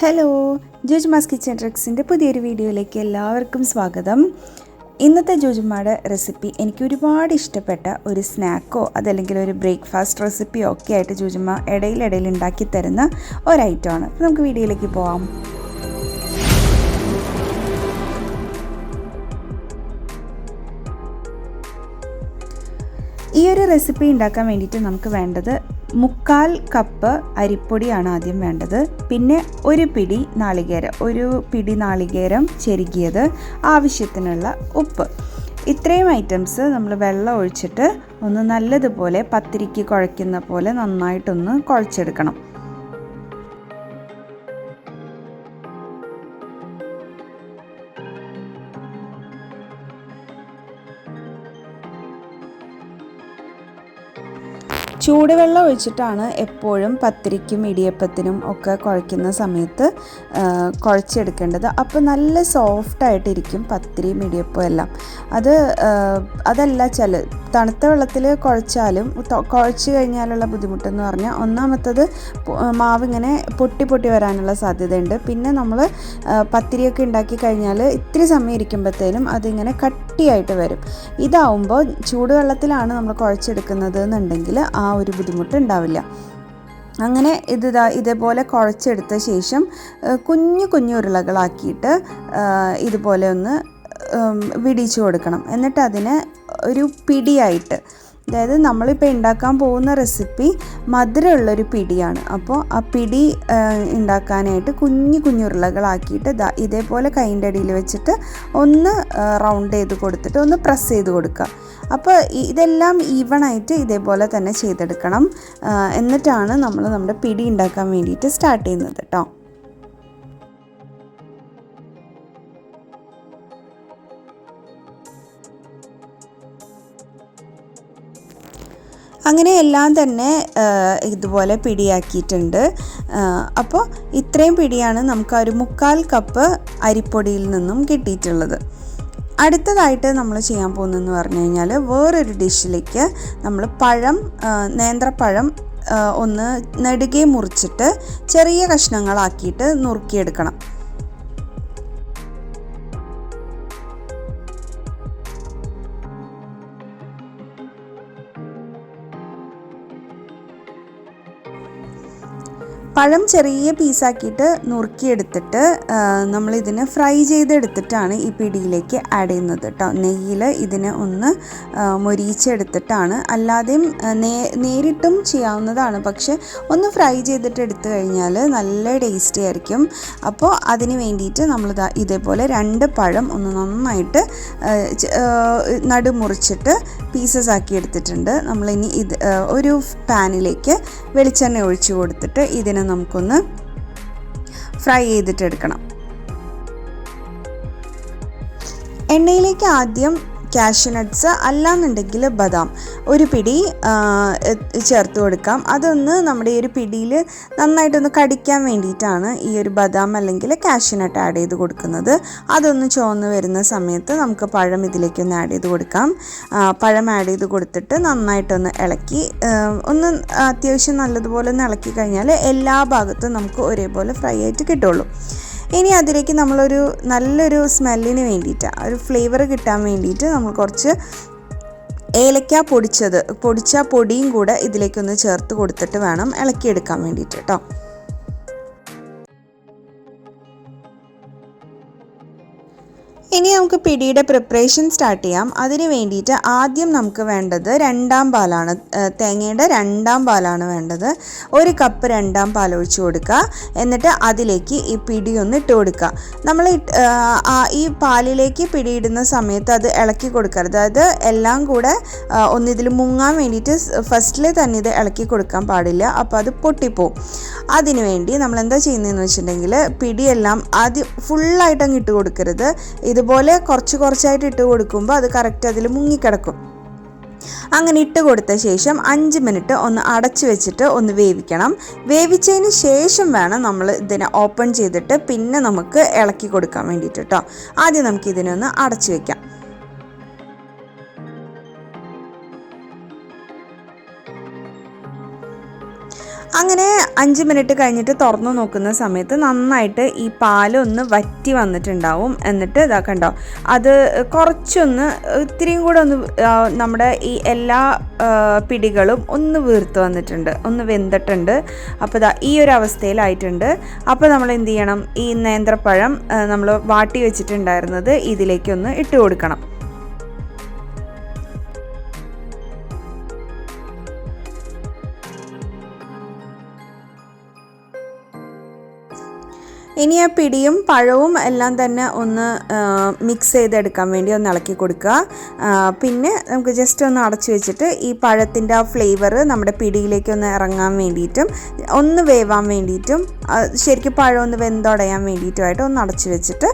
Hello ജോജുമാസ് kitchen ട്രിക്സിന്റെ പുതിയൊരു വീഡിയോയിലേക്ക് എല്ലാവർക്കും സ്വാഗതം. ഇന്നത്തെ ജോജുമായുടെ റെസിപ്പി എനിക്ക് ഒരുപാട് ഇഷ്ടപ്പെട്ട ഒരു സ്നാക്കോ അതല്ലെങ്കിൽ ഒരു ബ്രേക്ക്ഫാസ്റ്റ് റെസിപ്പിയോ ഒക്കെ ആയിട്ട് ജോജുമ്മ ഇടയിലിടയിൽ ഉണ്ടാക്കി തരുന്ന ഒരൈറ്റമാണ് നമുക്ക് വീഡിയോയിലേക്ക് പോവാം. ഈ ഒരു റെസിപ്പി ഉണ്ടാക്കാൻ വേണ്ടിയിട്ട് നമുക്ക് വേണ്ടത് മുക്കാൽ കപ്പ് അരിപ്പൊടിയാണ് ആദ്യം വേണ്ടത്. പിന്നെ ഒരു പിടി നാളികേരം ഒരു പിടി നാളികേരം ചെരുകിയത് ആവശ്യത്തിനുള്ള ഉപ്പ്. ഇത്രയും ഐറ്റംസ് നമ്മൾ വെള്ളം ഒഴിച്ചിട്ട് ഒന്ന് നല്ലതുപോലെ പത്തിരിക്ക് കുഴയ്ക്കുന്ന പോലെ നന്നായിട്ടൊന്ന് കുഴച്ചെടുക്കണം. ചൂടുവെള്ളം ഒഴിച്ചിട്ടാണ് എപ്പോഴും പത്തിരിക്കും ഇടിയപ്പത്തിനും ഒക്കെ കുഴയ്ക്കുന്ന സമയത്ത് കുഴച്ചെടുക്കേണ്ടത്. അപ്പോൾ നല്ല സോഫ്റ്റായിട്ടിരിക്കും പത്തിരിയും ഇടിയപ്പവും എല്ലാം. അത് അതല്ല ചില തണുത്ത വെള്ളത്തിൽ കുഴച്ചാലും കുഴച്ച് കഴിഞ്ഞാലുള്ള ബുദ്ധിമുട്ടെന്ന് പറഞ്ഞാൽ ഒന്നാമത്തത് മാവ് ഇങ്ങനെ പൊട്ടി പൊട്ടി വരാനുള്ള സാധ്യതയുണ്ട്. പിന്നെ നമ്മൾ പത്തിരിയൊക്കെ ഉണ്ടാക്കി കഴിഞ്ഞാൽ ഇത്തിരി സമയം ഇരിക്കുമ്പോഴത്തേനും അതിങ്ങനെ കട്ടിയായിട്ട് വരും. ഇതാവുമ്പോൾ ചൂടുവെള്ളത്തിലാണ് നമ്മൾ കുഴച്ചെടുക്കുന്നത് എന്നുണ്ടെങ്കിൽ ആ ഒരു ബുദ്ധിമുട്ട് ഉണ്ടാവില്ല അങ്ങനെ ഇത് ഇതേപോലെ കുഴച്ചെടുത്ത ശേഷം കുഞ്ഞു കുഞ്ഞു ഉരുളകളാക്കിയിട്ട് ഇതുപോലെ ഒന്ന് വിടിച്ചു കൊടുക്കണം. എന്നിട്ട് അതിനെ ഒരു പിടിയായിട്ട് അതായത് നമ്മളിപ്പോൾ ഉണ്ടാക്കാൻ പോകുന്ന റെസിപ്പി മധുരമുള്ളൊരു പിടിയാണ്. അപ്പോൾ ആ പിടി ഉണ്ടാക്കാനായിട്ട് കുഞ്ഞു കുഞ്ഞു ഉരുളകളാക്കിയിട്ട് ഇതേപോലെ കൈന്റെ അടിയിൽ വെച്ചിട്ട് ഒന്ന് റൗണ്ട് ചെയ്ത് കൊടുത്തിട്ട് ഒന്ന് പ്രസ് ചെയ്ത് കൊടുക്കുക. അപ്പോൾ ഇതെല്ലാം ഈവണായിട്ട് ഇതേപോലെ തന്നെ ചെയ്തെടുക്കണം. എന്നിട്ടാണ് നമ്മൾ നമ്മുടെ പിടി ഉണ്ടാക്കാൻ വേണ്ടിയിട്ട് സ്റ്റാർട്ട് ചെയ്യുന്നത് കേട്ടോ. അങ്ങനെ എല്ലാം തന്നെ ഇതുപോലെ പിടിയാക്കിയിട്ടുണ്ട്. അപ്പോൾ ഇത്രയും പിടിയാണ് നമുക്ക് ഒരു മുക്കാൽ കപ്പ് അരിപ്പൊടിയിൽ നിന്നും കിട്ടിയിട്ടുള്ളത്. അടുത്തതായിട്ട് നമ്മൾ ചെയ്യാൻ പോകുന്നതെന്ന് പറഞ്ഞു കഴിഞ്ഞാൽ വേറൊരു ഡിഷിലേക്ക് നമ്മൾ പഴം നേന്ത്രപ്പഴം ഒന്ന് നെടുകെ മുറിച്ചിട്ട് ചെറിയ കഷ്ണങ്ങളാക്കിയിട്ട് നുറുക്കിയെടുക്കണം. പഴം ചെറിയ പീസാക്കിയിട്ട് നുറുക്കിയെടുത്തിട്ട് നമ്മളിതിനെ ഫ്രൈ ചെയ്തെടുത്തിട്ടാണ് ഈ പിടിയിലേക്ക് ആഡ് ചെയ്യുന്നത് കേട്ടോ. നെയ്യിൽ ഇതിനെ ഒന്ന് മൊരിയിച്ചെടുത്തിട്ടാണ്. അല്ലാതെയും നേ നേരിട്ടും ചെയ്യാവുന്നതാണ്. പക്ഷെ ഒന്ന് ഫ്രൈ ചെയ്തിട്ട് എടുത്തു കഴിഞ്ഞാൽ നല്ല ടേസ്റ്റി ആയിരിക്കും. അപ്പോൾ അതിന് വേണ്ടിയിട്ട് നമ്മൾ ഇതേപോലെ രണ്ട് പഴം ഒന്ന് നന്നായിട്ട് നടുമുറിച്ചിട്ട് പീസസ് ആക്കി എടുത്തിട്ടുണ്ട്. നമ്മളിനി ഇത് ഒരു പാനിലേക്ക് വെളിച്ചെണ്ണ ഒഴിച്ചു കൊടുത്തിട്ട് ഇതിനെ നമുക്കൊന്ന് ഫ്രൈ ചെയ്തിട്ടെടുക്കണം. എണ്ണയിലേക്ക് ആദ്യം കാഷ്യൂ നട്ട്സ് അല്ലാന്നുണ്ടെങ്കിൽ ബദാം. ഒരു പിടി ചേർത്ത് കൊടുക്കാം. അതൊന്ന് നമ്മുടെ ഈ ഒരു പിടിയിൽ നന്നായിട്ടൊന്ന് കടിക്കാൻ വേണ്ടിയിട്ടാണ് ഈ ഒരു ബദാം അല്ലെങ്കിൽ കാഷ്യൂ നട്ട് ആഡ് ചെയ്ത് കൊടുക്കുന്നത്. അതൊന്ന് ചുവന്ന് വരുന്ന സമയത്ത് നമുക്ക് പഴം ഇതിലേക്കൊന്ന് ആഡ് ചെയ്ത് കൊടുക്കാം. പഴം ആഡ് ചെയ്ത് കൊടുത്തിട്ട് നന്നായിട്ടൊന്ന് ഇളക്കി ഒന്ന് അത്യാവശ്യം നല്ലതുപോലെ ഒന്ന് ഇളക്കി കഴിഞ്ഞാൽ എല്ലാ ഭാഗത്തും നമുക്ക് ഒരേപോലെ ഫ്രൈ ആയിട്ട് കിട്ടുള്ളൂ. ഇനി അതിലേക്ക് നമ്മളൊരു നല്ലൊരു സ്മെല്ലിന് വേണ്ടിയിട്ട് ഒരു ഫ്ലേവർ കിട്ടാൻ വേണ്ടിയിട്ട് നമ്മൾ കുറച്ച് ഏലക്ക പൊടിച്ചത് പൊടിച്ച പൊടിയും കൂടെ ഇതിലേക്കൊന്ന് ചേർത്ത് കൊടുത്തിട്ട് വേണം ഇളക്കിയെടുക്കാൻ വേണ്ടിയിട്ട് കേട്ടോ ഇനി നമുക്ക് പിടിയുടെ പ്രിപ്പറേഷൻ സ്റ്റാർട്ട് ചെയ്യാം. അതിന് വേണ്ടിയിട്ട് ആദ്യം നമുക്ക് വേണ്ടത് രണ്ടാം പാലാണ് തേങ്ങയുടെ രണ്ടാം പാലാണ് വേണ്ടത്. ഒരു കപ്പ് രണ്ടാം പാൽ ഒഴിച്ചു കൊടുക്കുക. എന്നിട്ട് അതിലേക്ക് ഈ പിടി ഒന്ന് ഇട്ട് കൊടുക്കുക. നമ്മൾ ഈ പാലിലേക്ക് പിടിയിടുന്ന സമയത്ത് അത് ഇളക്കി കൊടുക്കരുത്. അതായത് എല്ലാം കൂടെ ഒന്നിതിൽ മുങ്ങാൻ വേണ്ടിയിട്ട് ഫസ്റ്റിൽ തന്നെ ഇത് ഇളക്കി കൊടുക്കാൻ പാടില്ല. അപ്പോൾ അത് പൊട്ടിപ്പോവും. അതിനു വേണ്ടി നമ്മൾ എന്താ ചെയ്യുന്നതെന്ന് വെച്ചിട്ടുണ്ടെങ്കിൽ പിടിയെല്ലാം ആദ്യം ഫുള്ളായിട്ട് അങ്ങ് ഇട്ട് കൊടുക്കരുത്. ഇതുപോലെ കുറച്ച് കുറച്ചായിട്ട് ഇട്ട് കൊടുക്കുമ്പോൾ അത് കറക്റ്റ് അതിൽ മുങ്ങിക്കിടക്കും. അങ്ങനെ ഇട്ട് കൊടുത്ത ശേഷം അഞ്ച് മിനിറ്റ് ഒന്ന് അടച്ചു വെച്ചിട്ട് ഒന്ന് വേവിക്കണം. വേവിച്ചതിന് ശേഷം വേണം നമ്മൾ ഇതിനെ ഓപ്പൺ ചെയ്തിട്ട് പിന്നെ നമുക്ക് ഇളക്കി കൊടുക്കാൻ വേണ്ടിയിട്ട് കേട്ടോ ആദ്യം നമുക്ക് ഇതിനെ ഒന്ന് അടച്ചു വെക്കാം. അങ്ങനെ അഞ്ച് മിനിറ്റ് കഴിഞ്ഞിട്ട് തുറന്നു നോക്കുന്ന സമയത്ത് നന്നായിട്ട് ഈ പാലൊന്ന് വറ്റി വന്നിട്ടുണ്ടാവും. എന്നിട്ട് ഇതാ കണ്ടോ അത് കുറച്ചൊന്ന് ഇത്തിരിയും കൂടെ ഒന്ന് നമ്മുടെ ഈ എല്ലാ പിടികളും ഒന്ന് വീർത്ത് വന്നിട്ടുണ്ട് ഒന്ന് വെന്തിട്ടുണ്ട്. അപ്പോൾ ഇതാ ഈ ഒരു അവസ്ഥയിലായിട്ടുണ്ട്. അപ്പോൾ നമ്മൾ എന്ത് ചെയ്യണം? ഈ നേന്ത്രപ്പഴം നമ്മൾ വാട്ടി വെച്ചിട്ടുണ്ടായിരുന്നത് ഇതിലേക്കൊന്ന് ഇട്ട് കൊടുക്കണം. ഇനി ആ പിടിയും പഴവും എല്ലാം തന്നെ ഒന്ന് മിക്സ് ചെയ്തെടുക്കാൻ വേണ്ടി ഒന്ന് ഇളക്കി കൊടുക്കുക. പിന്നെ നമുക്ക് ജസ്റ്റ് ഒന്ന് അടച്ചു വെച്ചിട്ട് ഈ പഴത്തിന്റെ ആ ഫ്ലേവർ നമ്മുടെ പിടിയിലേക്ക് ഒന്ന് ഇറങ്ങാൻ വേണ്ടിയിട്ടും ഒന്ന് വേവാൻ വേണ്ടിയിട്ടും ശരിക്കും പഴം ഒന്ന് വെന്തടയാൻ വേണ്ടിയിട്ടുമായിട്ട് ഒന്ന് അടച്ചു വെച്ചിട്ട്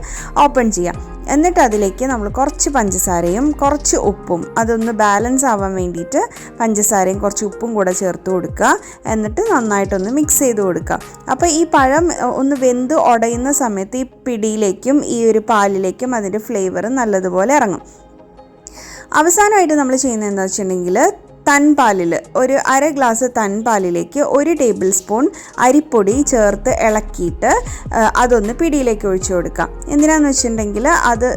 ഓപ്പൺ ചെയ്യാം. എന്നിട്ട് അതിലേക്ക് നമ്മൾ കുറച്ച് പഞ്ചസാരയും കുറച്ച് ഉപ്പും അതൊന്ന് ബാലൻസ് ആവാൻ വേണ്ടിയിട്ട് പഞ്ചസാരയും കുറച്ച് ഉപ്പും കൂടെ ചേർത്ത് കൊടുക്കുക. എന്നിട്ട് നന്നായിട്ടൊന്ന് മിക്സ് ചെയ്ത് കൊടുക്കുക. അപ്പോൾ ഈ പഴം ഒന്ന് വെന്ത് ഉടയുന്ന സമയത്ത് ഈ പിടിയിലേക്കും ഈ ഒരു പാലിലേക്കും അതിന്റെ ഫ്ലേവർ നല്ലതുപോലെ ഇറങ്ങും. അവസാനമായിട്ട് നമ്മൾ ചെയ്യുന്നത് എന്താ വെച്ചിട്ടുണ്ടെങ്കിൽ തൻപാലിൽ ഒരു അര ഗ്ലാസ് തൻപാലിലേക്ക് ഒരു ടേബിൾ സ്പൂൺ അരിപ്പൊടി ചേർത്ത് ഇളക്കിയിട്ട് അതൊന്ന് പിടിയിലേക്ക് ഒഴിച്ചു കൊടുക്കാം. എന്തിനാന്ന് വെച്ചിട്ടുണ്ടെങ്കിൽ അത്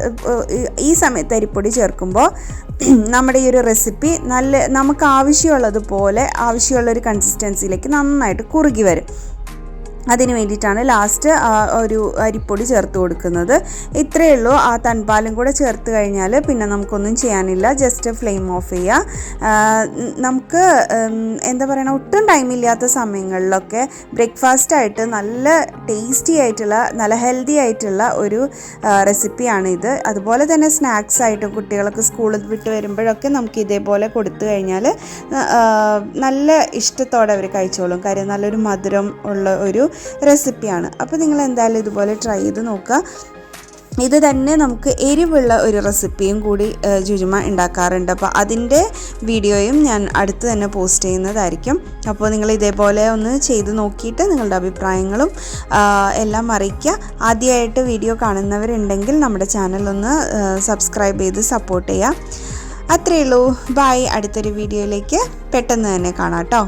ഈ- സമയത്ത് അരിപ്പൊടി ചേർക്കുമ്പോൾ നമ്മുടെ ഈ ഒരു റെസിപ്പി നല്ല നമുക്ക് ആവശ്യമുള്ളതുപോലെ ആവശ്യമുള്ളൊരു കൺസിസ്റ്റൻസിയിലേക്ക് നന്നായിട്ട് കുറുകി വരും. അതിന് വേണ്ടിയിട്ടാണ് ലാസ്റ്റ് ഒരു അരിപ്പൊടി ചേർത്ത് കൊടുക്കുന്നത്. ഇത്രയേ ഉള്ളൂ. ആ തൻപാലും കൂടെ ചേർത്ത് കഴിഞ്ഞാൽ പിന്നെ നമുക്കൊന്നും ചെയ്യാനില്ല. ജസ്റ്റ് ഫ്ലെയിം ഓഫ് ചെയ്യുക നമുക്ക് എന്താ പറയുക ഒട്ടും ടൈമില്ലാത്ത സമയങ്ങളിലൊക്കെ ബ്രേക്ക്ഫാസ്റ്റ് ആയിട്ട് നല്ല ടേസ്റ്റി ആയിട്ടുള്ള നല്ല ഹെൽത്തി ആയിട്ടുള്ള ഒരു റെസിപ്പിയാണ് ഇത്. അതുപോലെ തന്നെ സ്നാക്സ് ആയിട്ടും കുട്ടികളൊക്കെ സ്കൂളിൽ വിട്ട് വരുമ്പോഴൊക്കെ നമുക്ക് ഇതേപോലെ കൊടുത്തു കഴിഞ്ഞാൽ നല്ല ഇഷ്ടത്തോടെ അവർ കഴിച്ചോളും. കാര്യം നല്ലൊരു മധുരം ഉള്ള ഒരു റെസിപ്പിയാണ് അപ്പോൾ നിങ്ങൾ എന്തായാലും ഇതുപോലെ ട്രൈ ചെയ്ത് നോക്കുക. ഇത് തന്നെ നമുക്ക് എരിവുള്ള ഒരു റെസിപ്പിയും കൂടി ജുജുമ ഉണ്ടാക്കാറുണ്ട്. അപ്പോൾ അതിന്റെ വീഡിയോയും ഞാൻ അടുത്ത് തന്നെ പോസ്റ്റ് ചെയ്യുന്നതായിരിക്കും. അപ്പോൾ നിങ്ങൾ ഇതേപോലെ ഒന്ന് ചെയ്ത് നോക്കിയിട്ട് നിങ്ങളുടെ അഭിപ്രായങ്ങളും എല്ലാം അറിയിക്കുക. ആദ്യമായിട്ട് വീഡിയോ കാണുന്നവരുണ്ടെങ്കിൽ നമ്മുടെ ചാനൽ ഒന്ന് സബ്സ്ക്രൈബ് ചെയ്ത് സപ്പോർട്ട് ചെയ്യുക. അത്രയേ ഉള്ളൂ. ബായ് അടുത്തൊരു വീഡിയോയിലേക്ക് പെട്ടെന്ന് തന്നെ കാണാം കേട്ടോ